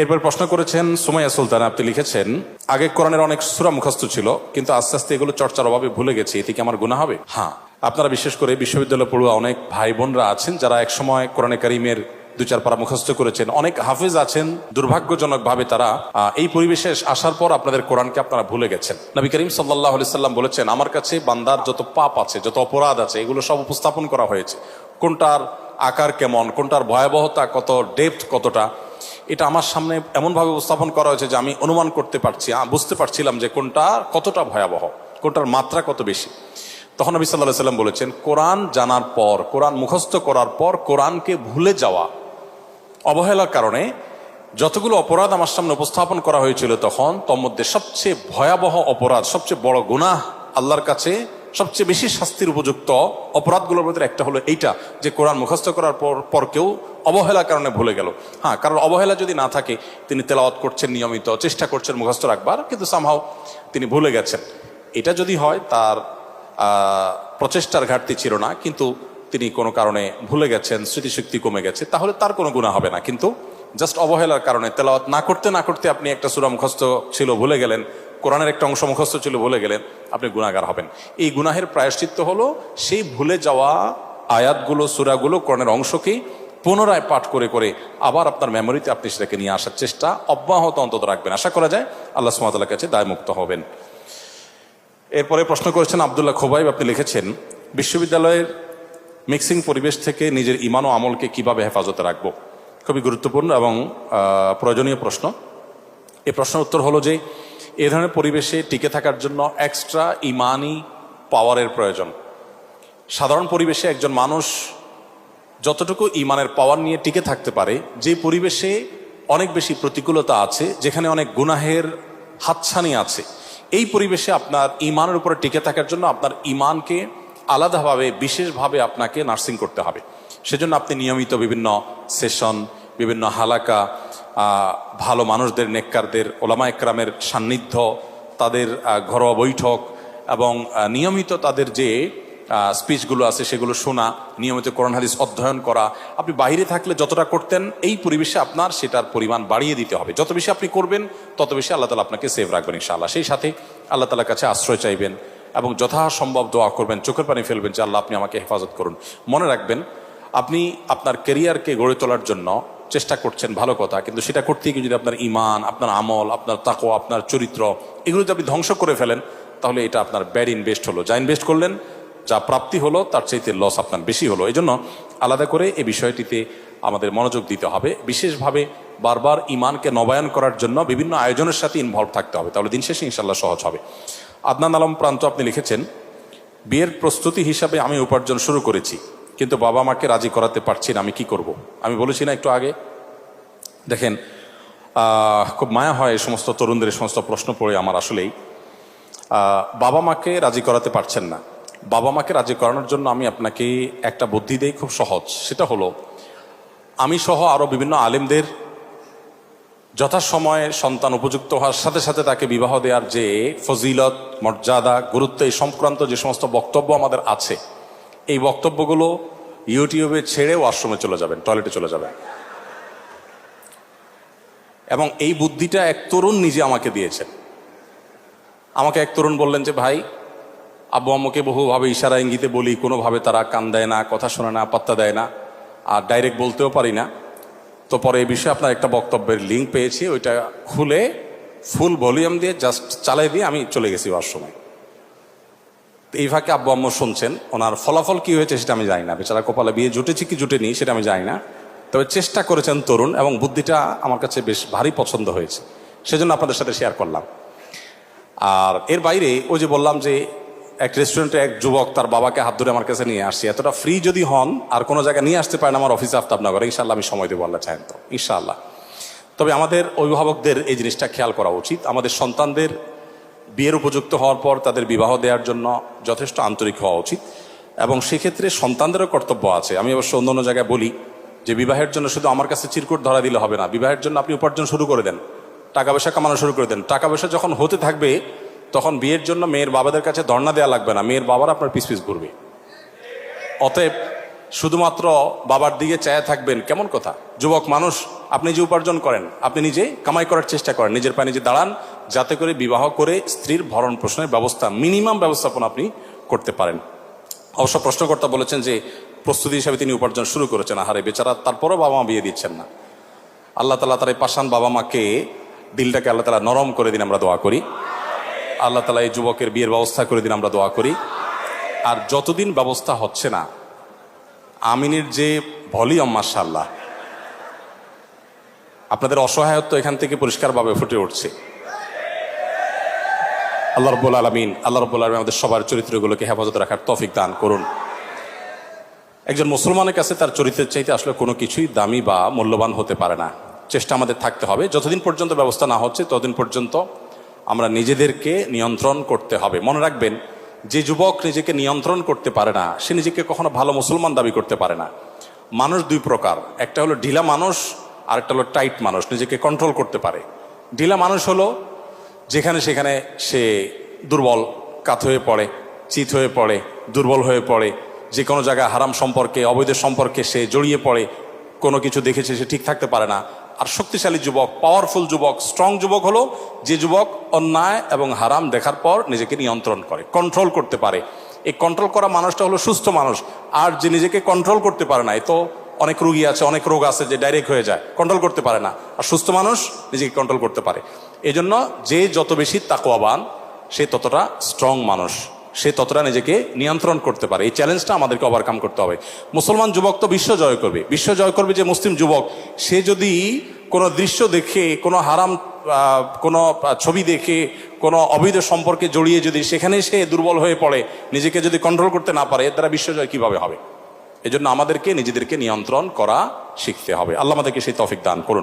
এরপর প্রশ্ন করেছেন, সুমাইয়া সুলতান, আপনি লিখেছেন, আগে কোরআনের অনেক সুরা মুখস্থ ছিল, কিন্তু আস্তে আস্তে এগুলো চর্চার অভাবে ভুলে গেছি, এতে কি আমার গুণা হবে? হ্যাঁ। আপনারা বিশেষ করে বিশ্ববিদ্যালয় পড়ুয়া অনেক ভাই বোনরা আছেন, যারা একসময় কোরআনে কারিমের দু চার পারা মুখস্থ করেছেন। অনেক হাফেজ আছেন, দুর্ভাগ্যজনকভাবে তারা এই পরিবেশে আসার পর আপনাদের কোরআনকে আপনারা ভুলে গেছেন। নবী করিম সাল্লাহ সাল্লাম বলেছেন, আমার কাছে বান্দার যত পাপ আছে, যত অপরাধ আছে, এগুলো সব উপস্থাপন করা হয়েছে। কোনটার আকার কেমন, কোনটার ভয়াবহতা কত ডেপথ কতটা এটা আমার সামনে এমনভাবে উপস্থাপন করা হয়েছে যে আমি অনুমান করতে পারছি বুঝতে পারছিলাম যে কোনটা কতটা ভয়াবহ, কোনটার মাত্রা কত বেশি। তখন নবী সাল্লাহ সাল্লাম বলেছেন, কোরআন জানার পর, কোরআন মুখস্থ করার পর কোরআনকে ভুলে যাওয়া অবহেলার কারণে যতগুলো অপরাধ আমার সামনে উপস্থাপন করা হয়েছিল তখন, তোর মধ্যে সবচেয়ে ভয়াবহ অপরাধ, সবচেয়ে বড় গুনাহ আল্লাহর কাছে সবচেয়ে বেশি শাস্তির উপযুক্ত অপরাধগুলোর মধ্যে একটা হলো এইটা, যে কোরআন মুখস্থ করার পর পর কেউ অবহেলার কারণে ভুলে গেল। হ্যাঁ কারণ অবহেলা যদি না থাকে, তিনি তেলাওয়াত করছেন নিয়মিত, চেষ্টা করছেন মুখস্থ রাখবার, কিন্তু সামহাও তিনি ভুলে গেছেন। এটা যদি হয়, তার প্রচেষ্টার ঘাটতি ছিল না, কিন্তু তিনি কোনো কারণে ভুলে গেছেন, স্মৃতিশক্তি কমে গেছে, তাহলে তার কোনো গুণা হবে না। কিন্তু জাস্ট অবহেলার কারণে তেলাওয়াত না করতে না করতে আপনি একটা সুরা মুখস্থ ছিল, ভুলে গেলেন কোরআনের একটা অংশ মুখস্থ ছিল ভুলে গেলেন, আপনি গুণাগার হবেন। এই গুনাহের প্রায়শ্চিত্ত হলো, সেই ভুলে যাওয়া আয়াতগুলো, সুরাগুলো, কোরআনের অংশকেই পুনরায় পাঠ করে করে আবার আপনার মেমোরিতে আপনি সেটাকে নিয়ে আসার চেষ্টা অব্যাহত অন্তত রাখবেন। আশা করা যায় আল্লাহ সুমাতার কাছে দায়মুক্ত হবেন। এরপরে প্রশ্ন করেছেন আবদুল্লাহ খোবাইব, আপনি লিখেছেন, বিশ্ববিদ্যালয়ের মিক্সিং পরিবেশ থেকে নিজের ইমান ও আমলকে কীভাবে হেফাজতে রাখব? খুবই গুরুত্বপূর্ণ এবং প্রয়োজনীয় প্রশ্ন। এই প্রশ্নের উত্তর হলো যে এ ধরনের পরিবেশে টিকে থাকার জন্য এক্সট্রা ইমানি পাওয়ারের প্রয়োজন। সাধারণ পরিবেশে একজন মানুষ যতটুকু ইমানের পাওয়ার নিয়ে টিকে থাকতে পারে, যে পরিবেশে অনেক বেশি প্রতিকূলতা আছে, যেখানে অনেক গুনাহের হাতছানি আছে, এই পরিবেশে আপনার ইমানের উপরে টিকে থাকার জন্য আপনার ইমানকে আলাদাভাবে, বিশেষভাবে আপনাকে নার্সিং করতে হবে। সেজন্য আপনি নিয়মিত বিভিন্ন সেশন বিভিন্ন হালাকা ভালো মানুষদের, নেককারদের, ওলামা একরামের সান্নিধ্য, তাদের ঘরোয়া বৈঠক এবং নিয়মিত তাদের যে স্পিচগুলো আছে সেগুলো শোনা, নিয়মিত কোরআন হাদিস অধ্যয়ন করা। আপনি বাইরে থাকলে যতটা করতেন, এই পরিবেশে আপনার সেটার পরিমাণ বাড়িয়ে দিতে হবে। যত বেশি আপনি করবেন, তত বেশি আল্লাহ তালা আপনাকে সেভ রাখবেন ইনশাআল্লাহ। সেই সাথে আল্লাহ তালার কাছে আশ্রয় চাইবেন এবং যথাসম্ভব দোয়া করবেন, চোখের পানি ফেলবেন যে, আল্লাহ, আপনি আমাকে হেফাজত করুন। মনে রাখবেন, আপনি আপনার কেরিয়ারকে গড়ে তোলার জন্য চেষ্টা করছেন, ভালো কথা। কিন্তু সেটা করতে গিয়ে যদি আপনার ইমান আপনার আমল, আপনার তাকো আপনার চরিত্র এগুলো যদি আপনি ধ্বংস করে ফেলেন, তাহলে এটা আপনার ব্যাড ইনভেস্ট হলো। যা ইনভেস্ট করলেন, যা প্রাপ্তি হলো, তার চাইতে লস আপনার বেশি হলো। এই জন্য আলাদা করে এই বিষয়টিতে আমাদের মনোযোগ দিতে হবে। বিশেষভাবে বারবার ইমানকে নবায়ন করার জন্য বিভিন্ন আয়োজনের সাথে ইনভলভ থাকতে হবে। তাহলে দিন শেষে ইনশাল্লাহ সহজ হবে। আদনান আলম প্রান্ত আপনি লিখেছেন, বিয়ের প্রস্তুতি হিসাবে আমি উপার্জন শুরু করেছি। কিন্তু বাবা মাকে রাজি করাতে পারছি না, আমি কি করব। আমি বলেছি না একটু আগে। দেখেন খুব মায়া হয় সমস্ত তরুণদের সমস্ত প্রশ্ন পড়ে আমার আসলেই। বাবা মাকে রাজি করাতে পারছেন না। বাবা মাকে রাজি করানোর জন্য আমি আপনাকে একটা বুদ্ধি দেই খুব সহজ। সেটা হলো, আমি সহ আরও বিভিন্ন আলেমদের যথাসময়ে সন্তান উপযুক্ত হওয়ার সাথে সাথে তাকে বিবাহ দেওয়ার যে ফজিলত, মর্যাদা, গুরুত্ব এই সংক্রান্ত যে সমস্ত বক্তব্য আমাদের আছে এই বক্তব্যগুলো ইউটিউবে ছেড়ে ওয়াশরুমে চলে যাবেন, টয়লেটে চলে যাবেন। এবং এই বুদ্ধিটা এক তরুণ নিজে আমাকে দিয়েছেন। আমাকে এক তরুণ বললেন যে, ভাই, আব্বু আম্মুকে বহুভাবে ইশারা ইঙ্গিতে বলি, কোনোভাবে তারা কান দেয় না, কথা শোনে না, পাত্তা দেয় না, আর ডাইরেক্ট বলতেও পারি না। তো পরে এই বিষয়ে আপনার একটা বক্তব্যের লিঙ্ক পেয়েছি, ওইটা খুলে ফুল ভলিউম দিয়ে জাস্ট চালাই দিয়ে আমি চলে গেছি ওয়াশরুমে। এই ফাঁকে আব্বু আম্মু শুনছেন, ওনার ফলাফল কি হয়েছে সেটা আমি জানি না। বেচারা কপালে বিয়ে জুটেছে কি জুটেনি সেটা আমি জানি না। তবে চেষ্টা করেছেন তরুণ এবং বুদ্ধিটা আমার কাছে বেশ ভারী পছন্দ হয়েছে। সেজন্য আপনাদের সাথে শেয়ার করলাম। আর এর বাইরে ওই যে বললাম যে এক রেস্টুরেন্টে এক যুবক তার বাবাকে হাত ধরে আমার কাছে নিয়ে আসছে। এতটা ফ্রি যদি হন, আর কোনো জায়গায় নিয়ে আসতে পারেন আমার অফিসে আফতাবনগরে ইনশাল্লাহ আমি সময় দেবো, আল্লাহ চাহেন তো, ইনশাআল্লাহ। তবে আমাদের অভিভাবকদের এই জিনিসটা খেয়াল করা উচিত। আমাদের সন্তানদের বিয়ের উপযুক্ত হওয়ার পর তাদের বিবাহ দেওয়ার জন্য যথেষ্ট আন্তরিক হওয়া উচিত। এবং সেক্ষেত্রে সন্তানদেরও কর্তব্য আছে। আমি অবশ্য অন্য অন্য জায়গায় বলি যে বিবাহের জন্য শুধু আমার কাছে চিরকুট ধরা দিলে হবে না। বিবাহের জন্য আপনি উপার্জন শুরু করে দেন। টাকা পয়সা কামানো শুরু করে দেন। টাকা পয়সা যখন হতে থাকবে, তখন বিয়ের জন্য মেয়ের বাবাদের কাছে ধর্ণা দেওয়া লাগবে না। মেয়ের বাবার আপনার পিস পিস ঘুরবে। অতএব শুধুমাত্র বাবার দিকে চায়া থাকবেন কেমন কথা? যুবক মানুষ, আপনি যে উপার্জন করেন, আপনি নিজে কামাই করার চেষ্টা করেন। নিজের পায়ে নিজে দাঁড়ান যাতে করে বিবাহ করে স্ত্রীর ভরণ পোষণের ব্যবস্থা, মিনিমাম ব্যবস্থাপনা আপনি করতে পারেন। অবশ্য প্রশ্নকর্তা বলেছেন যে, প্রস্তুতি হিসাবে তিনি উপার্জন শুরু করেছেন। আহারে বেচারা, তারপরেও বাবা মা বিয়ে দিচ্ছেন না। আল্লাহ তালা তার এই পাশান বাবা মাকে দিলটাকে আল্লাহ তালা নরম করে দিন, আমরা দোয়া করি। আল্লাহ তালা এই যুবকের বিয়ের ব্যবস্থা করে দিন, আমরা দোয়া করি। আর যতদিন ব্যবস্থা হচ্ছে না, আমিনের যে ভলিউম মার্শাল্লাহ আপনাদের অসহায়ত্ব এখান থেকে পরিষ্কারভাবে ফুটে উঠছে। আল্লাহ রব্বুল আলমিন, আল্লাহ রব্বুল আলমিন আমাদের সবার চরিত্রগুলোকে হেফাজত রাখার তফিক দান করুন। একজন মুসলমানের কাছে তার চরিত্রের চাইতে আসলে কোনো কিছুই দামি বা মূল্যবান হতে পারে না। চেষ্টা আমাদের থাকতে হবে। যতদিন পর্যন্ত ব্যবস্থা না হচ্ছে, ততদিন পর্যন্ত আমরা নিজেদেরকে নিয়ন্ত্রণ করতে হবে। মনে রাখবেন, যে যুবক নিজেকে নিয়ন্ত্রণ করতে পারে না, সে নিজেকে কখনো ভালো মুসলমান দাবি করতে পারে না। মানুষ দুই প্রকার। একটা হলো ঢিলা মানুষ আর একটা হলো টাইট মানুষ, নিজেকে কন্ট্রোল করতে পারে। ঢিলা মানুষ হলো যেখানে সেখানে সে দুর্বল, কাত হয়ে পড়ে, চিত হয়ে পড়ে, দুর্বল হয়ে পড়ে, যে কোনো জায়গায় হারাম সম্পর্কে, অবৈধ সম্পর্কে সে জড়িয়ে পড়ে, কোনো কিছু দেখেছে সে ঠিক থাকতে পারে না। আর শক্তিশালী যুবক পাওয়ারফুল যুবক স্ট্রং যুবক হলো যে যুবক অন্যায় এবং হারাম দেখার পর নিজেকে নিয়ন্ত্রণ করে কন্ট্রোল করতে পারে। এই কন্ট্রোল করা মানুষটা হলো সুস্থ মানুষ। আর যে নিজেকে কন্ট্রোল করতে পারে না, এ তো অনেক রোগী আছে, অনেক রোগ আছে যে ডাইরেক্ট হয়ে যায় কন্ট্রোল করতে পারে না। আর সুস্থ মানুষ নিজেকে কন্ট্রোল করতে পারে। এই জন্য যে যত বেশি তাকোয়াবান সে ততটা স্ট্রং মানুষ। সে ততটা নিজেকে নিয়ন্ত্রণ করতে পারে। এই চ্যালেঞ্জটা আমাদেরকে ওভারকাম করতে হবে। মুসলমান যুবক তো বিশ্ব জয় করবে। বিশ্ব জয় করবে যে মুসলিম যুবক, সে যদি কোনো দৃশ্য দেখে, কোনো হারাম কোনো ছবি দেখে, কোনো অবৈধ সম্পর্কে জড়িয়ে যদি সেখানে সে দুর্বল হয়ে পড়ে, নিজেকে যদি কন্ট্রোল করতে না পারে, এর দ্বারা বিশ্বজয় কীভাবে হবে? এজন্য আমাদেরকে নিজেদেরকে নিয়ন্ত্রণ করা শিখতে হবে। আল্লাহ আমাদেরকে সেই তফিক দান করুন।